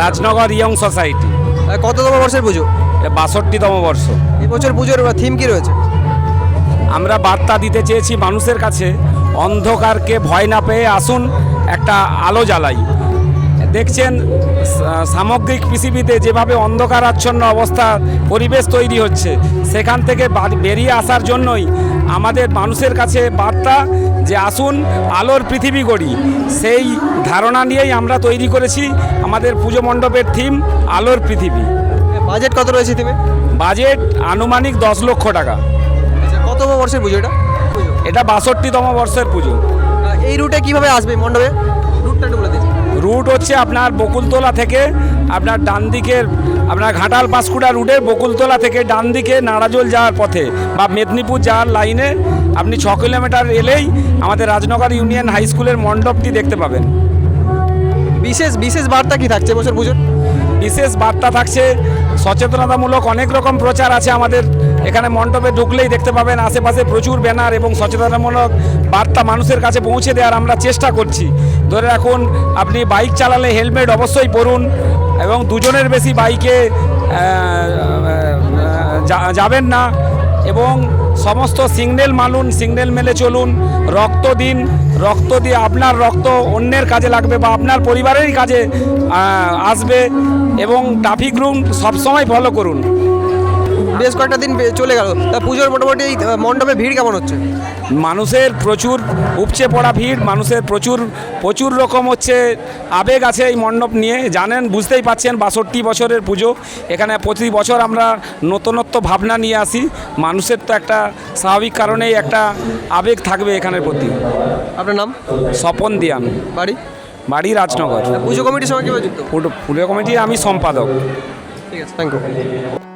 Rajnagar young society. কততম বর্ষের পুজো? বাষট্টিতম বর্ষ। এবছর পুজোর থিম কি রয়েছে? আমরা বার্তা দিতে চেয়েছি মানুষের কাছে অন্ধকারকে ভয় না পেয়ে আসুন একটা আলো জ্বালাই। দেখছেন সামগ্রিক পৃথিবীতে যেভাবে অন্ধকারাচ্ছন্ন অবস্থা পরিবেশ তৈরি হচ্ছে সেখান থেকে বেরিয়ে আসার জন্যই আমাদের মানুষের কাছে বার্তা যে আসুন আলোর পৃথিবী গড়ি। সেই ধারণা নিয়েই আমরা তৈরি করেছি আমাদের পুজো মণ্ডপের থিম আলোর পৃথিবী। বাজেট কত রয়েছে থিমে বাজেট আনুমানিক দশ লক্ষ টাকা। আচ্ছা কততম বর্ষের পুজো এটা? এটা বাষট্টিতম বর্ষের পুজো। এই রুটে কীভাবে আসবে মণ্ডপে? রুট হচ্ছে আপনার বকুলতলা থেকে আপনার ডান দিকের আপনার ঘাটাল পাঁশকুড়া রুটের বকুলতলা থেকে ডান দিকে নাড়াজল যাওয়ার পথে বা মেদিনীপুর যাওয়ার লাইনে আপনি ছ কিলোমিটার এলেই আমাদের রাজনগর ইউনিয়ন হাই স্কুলের মণ্ডপটি দেখতে পাবেন। বিশেষ বিশেষ বার্তা কি থাকছে বছর পুজোর? বিশেষ বার্তা থাকছে। সচেতনতামূলক অনেক রকম প্রচার আছে আমাদের। এখানে মণ্ডপে ঢুকলেই দেখতে পাবেন আশেপাশে প্রচুর ব্যানার এবং সচেতনতামূলক বার্তা মানুষের কাছে পৌঁছে দেওয়ার আমরা চেষ্টা করছি। ধরে রাখুন, আপনি বাইক চালালে হেলমেট অবশ্যই পরুন এবং দুজনের বেশি বাইকে যাবেন না। এবং সমস্ত সিগন্যাল মানুন সিগন্যাল মেলে চলুন। রক্ত দিন, রক্ত দিয়ে আপনার রক্ত অন্যের কাজে লাগবে বা আপনার পরিবারেরই কাজে আসবে এবং ট্রাফিক রুল সবসময় ফলো করুন। বেশ কয়েকটা দিন চলে গেল। তা পুজোর মোটামুটি মণ্ডপে ভিড় কেমন হচ্ছে? মানুষের প্রচুর উপচে পড়া ভিড় মানুষের প্রচুর প্রচুর রকম হচ্ছে আবেগ আছে এই মণ্ডপ নিয়ে। জানেন বুঝতেই পাচ্ছেন বাষট্টি বছরের পুজো। এখানে প্রতি বছর আমরা নতুনত্ব ভাবনা নিয়ে আসি। মানুষের তো একটা স্বাভাবিক কারণেই একটা আবেগ থাকবে এখানের প্রতি। আপনার নাম? স্বপন দিয়ান। বাড়ি? বাড়ি রাজনগর। পুজো কমিটির সঙ্গে পুজো কমিটির আমি সম্পাদক। ঠিক আছে থ্যাংক ইউ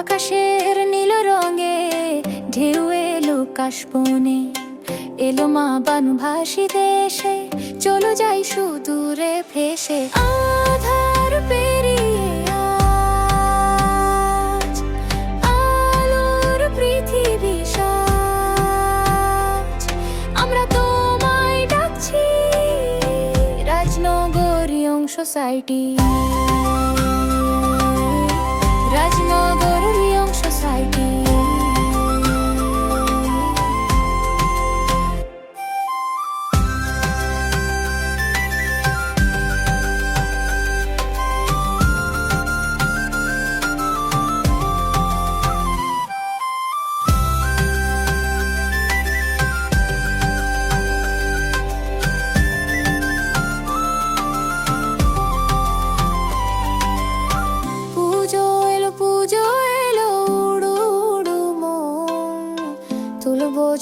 আকাশের নীল রঙে ঢেউ এলো কাশবনে। এলো মা বানভাসী দেশে, চলো যাই সুদূরে ভেসে। আধার পেরিয়ে পৃথিবী আমরা সোসাইটি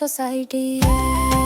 রাজনগর